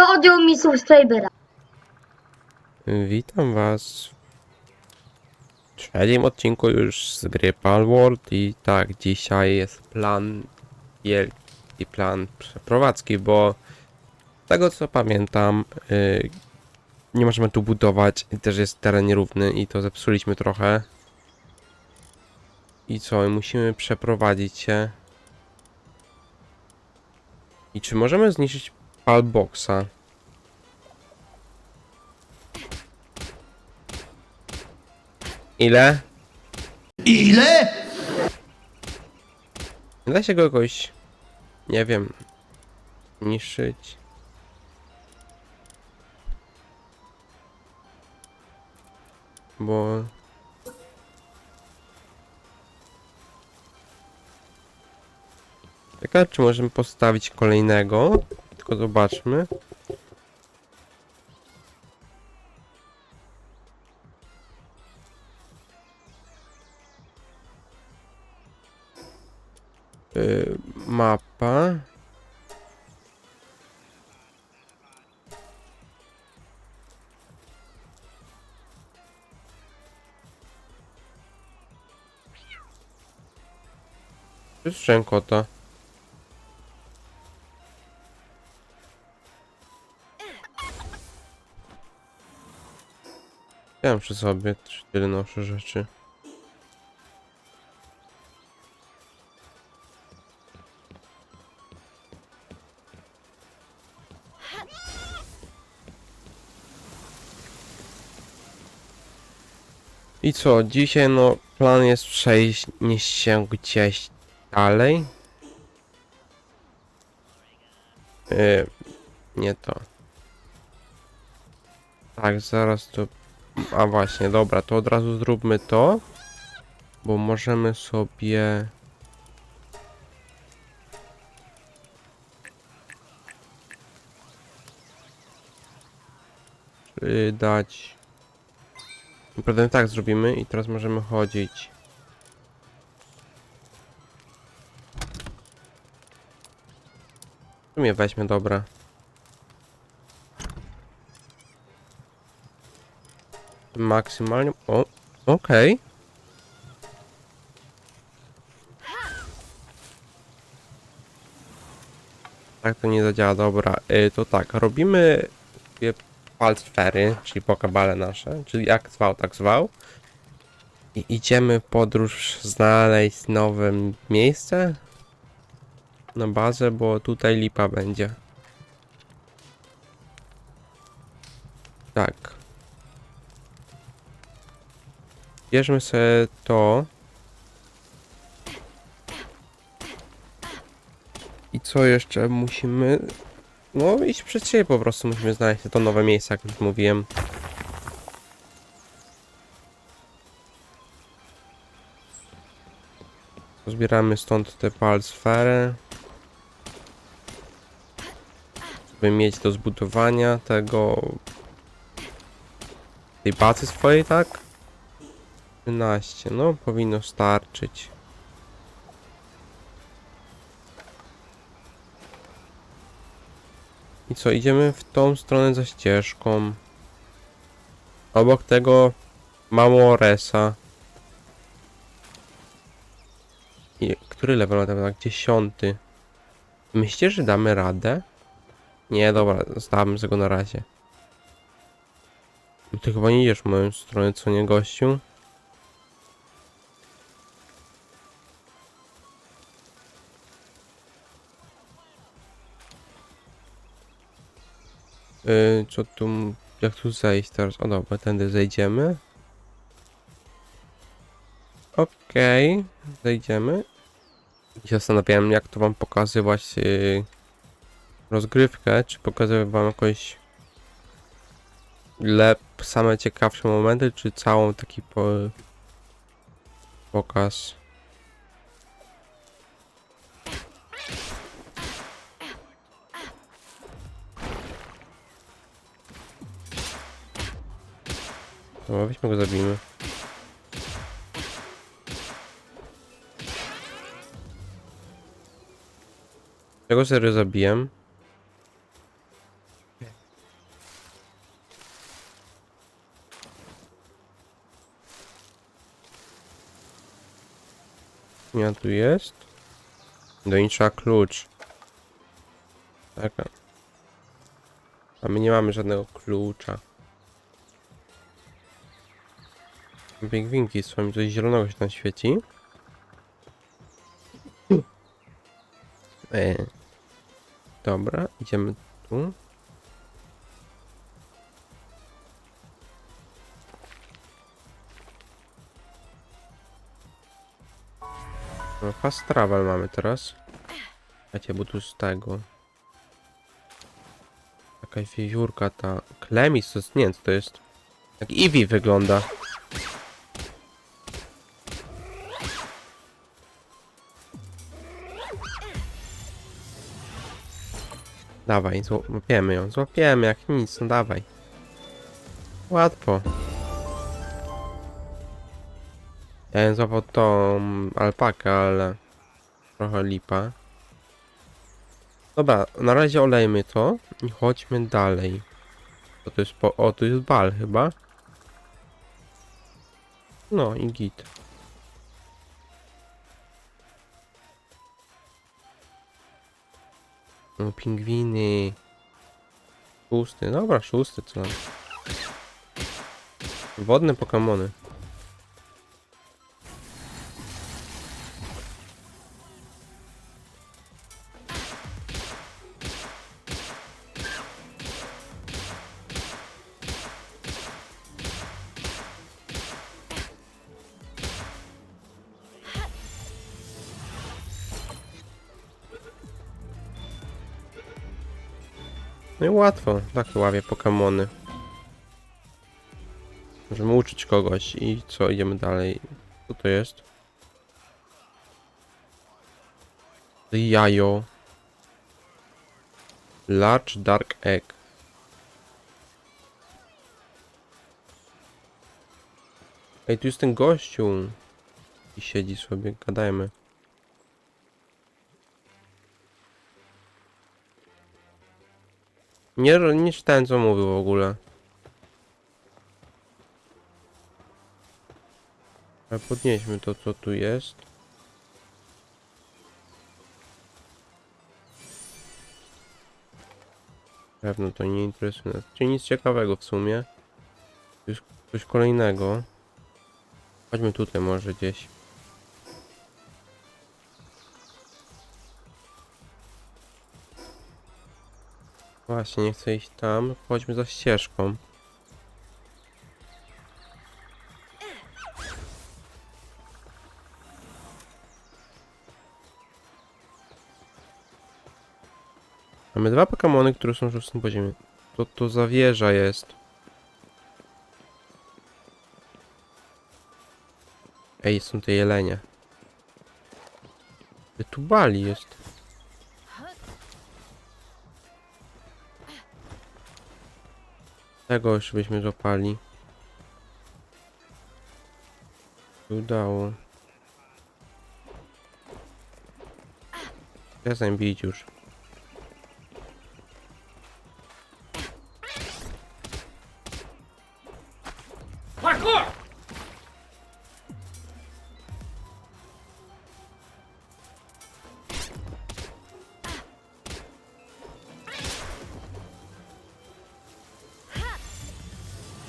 To odjął mi subskrybera. Witam was w trzecim odcinku już z gry Palworld i tak, dzisiaj jest plan, wielki plan przeprowadzki, bo z tego co pamiętam, yy, nie możemy tu budować, i też jest teren nierówny i to zepsuliśmy trochę. I co, musimy przeprowadzić się. I czy możemy zniszczyć Palboxa? Ile? Ile? Nie da się go jakoś, nie wiem, niszczyć. Bo... Ciekawe, czy możemy postawić kolejnego? Tylko zobaczmy. Y, mapa. To jest Ja mam przy sobie tyle noszę rzeczy. I co, dzisiaj no plan jest przejść się gdzieś dalej. Yy, nie to. Tak, zaraz to... A właśnie, dobra, to od razu zróbmy to. Bo możemy sobie... Dać... Naprawdę tak zrobimy i teraz możemy chodzić. W sumie weźmy, dobra. Maksymalnie... O, okej. Tak to nie zadziała, dobra. Y, to tak, robimy dwie palsfery, czyli pokabale nasze, czyli jak zwał, tak zwał. I idziemy w podróż znaleźć nowe miejsce na bazę, bo tutaj lipa będzie. Tak. Bierzmy sobie to. I co jeszcze musimy? No iść przed siebie po prostu musimy znaleźć to nowe miejsce, jak już mówiłem. Zbieramy stąd te palsfery. Żeby mieć do zbudowania tego... tej bazy swojej, tak? 13, no powinno starczyć. I co, idziemy w tą stronę za ścieżką. Obok tego Mamoresa. I który level ma tam? Dziesiąty. Myślicie, że damy radę? Nie, dobra, zostawmy sobie go na razie. No Ty chyba nie idziesz w moją stronę, co nie gościu? Yy, co tu... Jak tu zejść teraz? O dobra, tędy zejdziemy. Okej, zejdziemy. I zastanawiałem, jak to wam pokazywać yy, rozgrywkę, czy pokazywać wam jakoś lep, same ciekawsze momenty, czy całą taki po, pokaz. No, weźmy go zabijmy. Czego serio zabijam? Nie, tu jest. Do niczego klucz. Taka. A my nie mamy żadnego klucza. Pingwinki są mi coś zielonego się tam świeci. E. Dobra, idziemy tu. No, fast travel mamy teraz. Wiecie, bo tu z tego. Jakaś wiewiórka ta. Klemis to jest, nie co to jest. Jak Eevee wygląda. Dawaj, złapiemy ją. Złapiemy jak nic, no dawaj. Łatwo. Ja bym złapał tą alpakę, ale trochę lipa. Dobra, na razie olejmy to i chodźmy dalej. To, to jest po... O, tu jest bal chyba. No i git. No, pingwiny. Szósty, dobra, szósty, co. Wodne Pokemony. Łatwo, tak ławię Pokemony. Możemy uczyć kogoś i co, idziemy dalej. Co to jest? Jajo. Large Dark Egg. Ej, tu jest ten gościu. I siedzi sobie, gadajmy. Nie, nie czytałem co mówił w ogóle. Ale podnieśmy to co tu jest. Pewno to nie interesuje. Czyli nic ciekawego w sumie. Jest coś kolejnego. Chodźmy tutaj może gdzieś. Właśnie, nie chcę iść tam. Chodźmy za ścieżką. Mamy dwa Pokemony, które są w szóstym poziomie. To to za wieża jest. Ej, są te jelenie. Tu bali jest. Tego już byśmy złapali. Udało. Przestań bić już.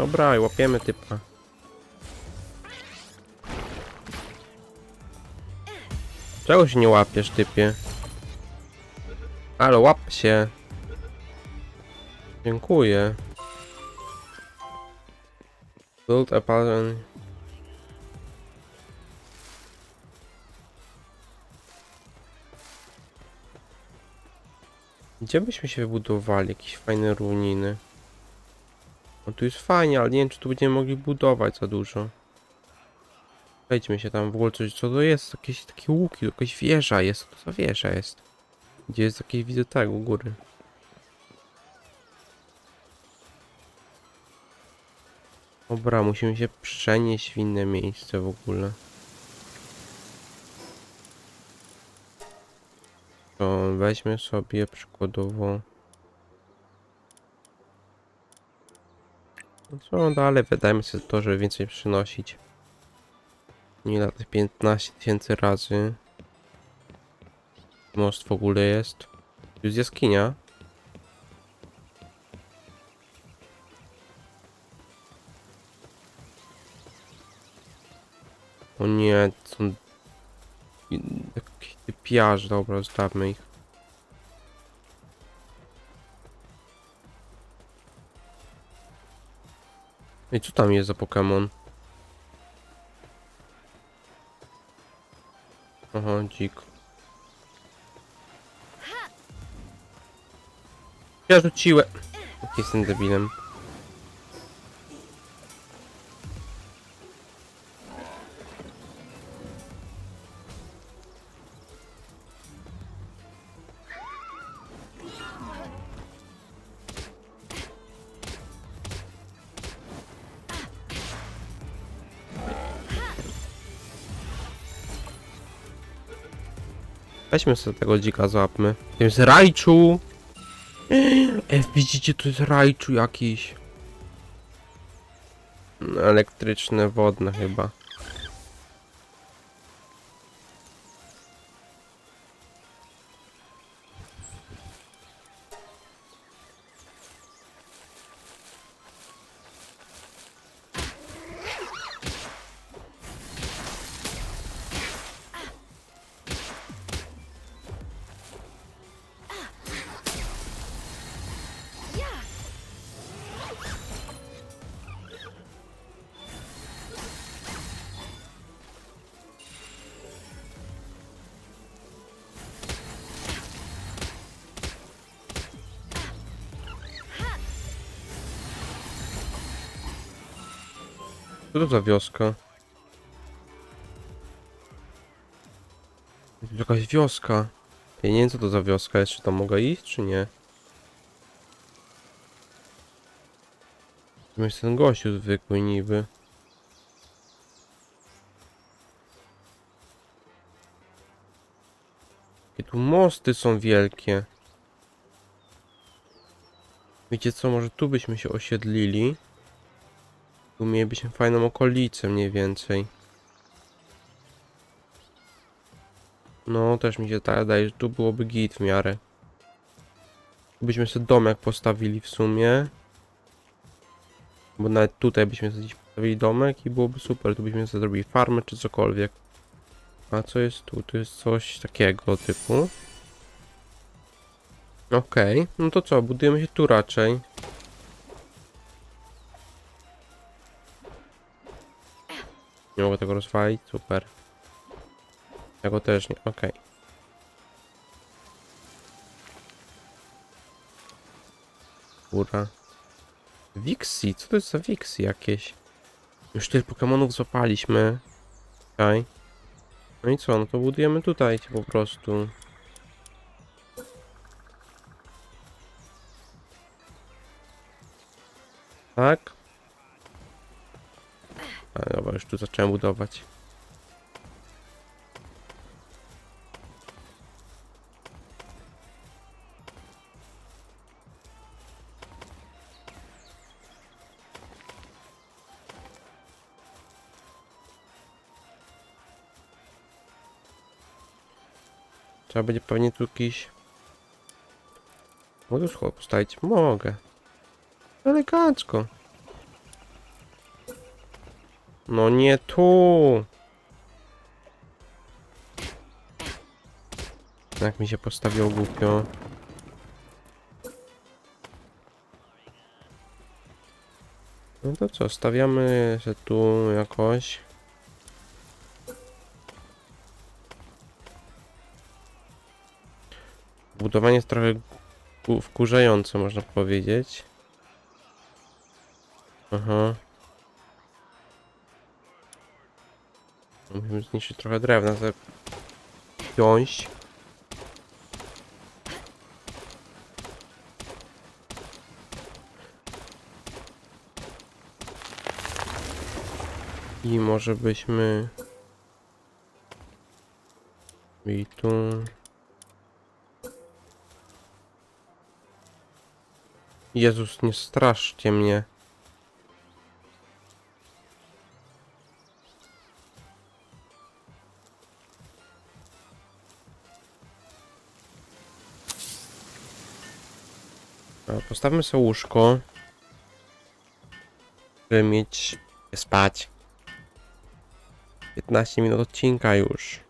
Dobra, i łapiemy typa. Czego się nie łapiesz, typie? Ale łap się. Dziękuję. Build a. Gdzie byśmy się wybudowali? Jakieś fajne równiny. No tu jest fajnie, ale nie wiem czy tu będziemy mogli budować za dużo. Wejdźmy się tam w ogóle coś, co to jest? Jakieś takie łuki, jakaś wieża jest, co to za wieża jest? Gdzie jest jakieś widzę tak u góry. Dobra, musimy się przenieść w inne miejsce w ogóle. To weźmy sobie przykładowo No co dalej, wydajmy sobie to, żeby więcej przynosić. Nie latać 15 tysięcy razy. Most w ogóle jest. Jest jaskinia. O nie, są... Jakieś typiarze, dobra, zostawmy ich. Ej, co tam jest za Pokémon? Aha, dzik. Ja rzuciłem. Jak Jestem debilem. Weźmy sobie tego dzika, złapmy. To jest Rajczu! E, widzicie, to jest Rajczu jakiś. Elektryczne, wodne chyba. To za wioska? Jakaś wioska. Ja nie wiem co to za wioska jest, czy tam mogę iść, czy nie? To jest ten gościu zwykły niby. Jakie tu mosty są wielkie. Wiecie co, może tu byśmy się osiedlili. Tu mielibyśmy fajną okolicę mniej więcej. No, też mi się tak że tu byłoby git w miarę. Byśmy sobie domek postawili w sumie. Bo nawet tutaj byśmy sobie postawili domek i byłoby super. Tu byśmy sobie zrobili farmę czy cokolwiek. A co jest tu? Tu jest coś takiego typu. Okej, no to co? Budujemy się tu raczej. Nie mogę tego rozwalić? Super. Tego też nie, okej. Góra. Wixi, co to jest za Wixi jakieś? Już tyle Pokemonów złapaliśmy. Okej. No i co, no to budujemy tutaj po prostu. Tak? Ale dobra, już tu zacząłem budować. Trzeba będzie pewnie tu jakiś... Mogę już postawić? Mogę. Elegancko. No nie tu. Jak mi się postawiło głupio. No to co, stawiamy się tu jakoś. Budowanie jest trochę ku- wkurzające, można powiedzieć. Aha. Musimy zniszczyć trochę drewna, żeby wziąć. I może byśmy... I tu... Jezus, nie straszcie mnie. Postawmy sobie łóżko. Żeby mieć spać. 15 minut odcinka już.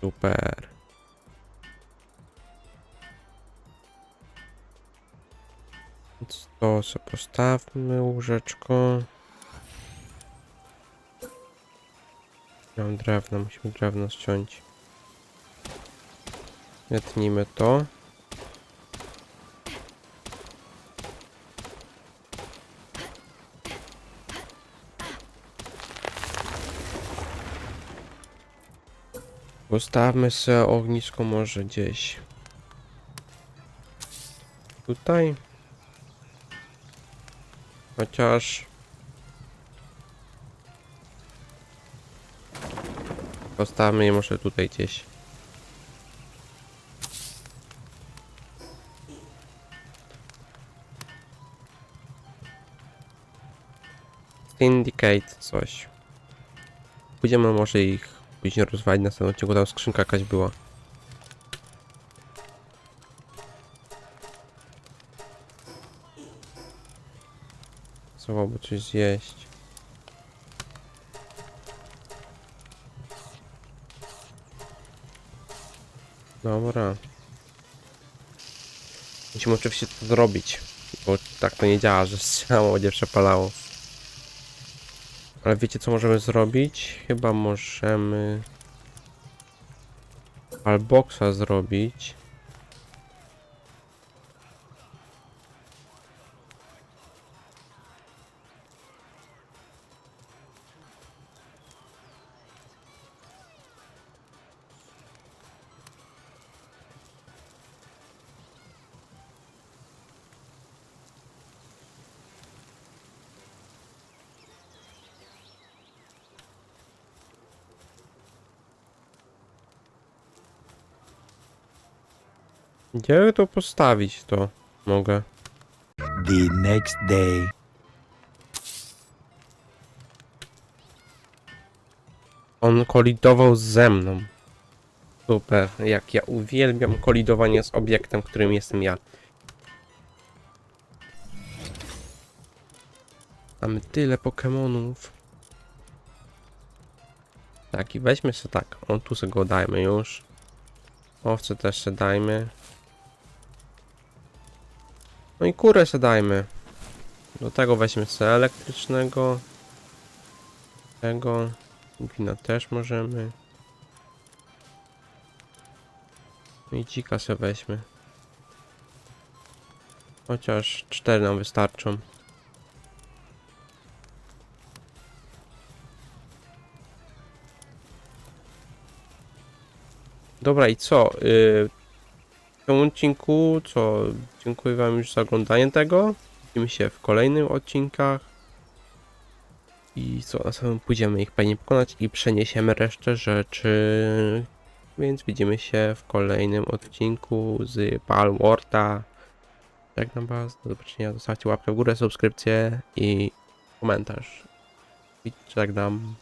Super. Więc to sobie postawmy łóżeczko. Mam drewno, musimy drewno ściąć. Wytnijmy to. Postawmy sobie ognisko może gdzieś. Tutaj. Chociaż... Postawmy je może tutaj gdzieś. Syndicate coś. Pójdziemy może ich później rozwalić na następnym odcinku, tam skrzynka jakaś była. By coś zjeść. Dobra. Musimy oczywiście to zrobić, bo tak to nie działa, że strzelało będzie przepalało. Ale wiecie co możemy zrobić? Chyba możemy Alboxa zrobić. Gdzie to postawić to mogę? the next day. On kolidował ze mną. Super, jak ja uwielbiam kolidowanie z obiektem, którym jestem ja. Mamy tyle Pokemonów. Tak, i weźmy sobie tak. On tu sobie go dajmy już. Owce też sobie dajmy. No i kurę sobie dajmy. Do tego weźmy sobie elektrycznego. Tego. Wina też możemy. No i dzika sobie weźmy. Chociaż cztery nam wystarczą. Dobra i co? Yy, tym odcinku co? Dziękuję wam już za oglądanie tego. Widzimy się w kolejnych odcinkach. I co, na samym pójdziemy ich pewnie pokonać i przeniesiemy resztę rzeczy. Więc widzimy się w kolejnym odcinku z Palworta. Żegnam was, do zobaczenia, zostawcie łapkę w górę, subskrypcję i komentarz. I żegnam.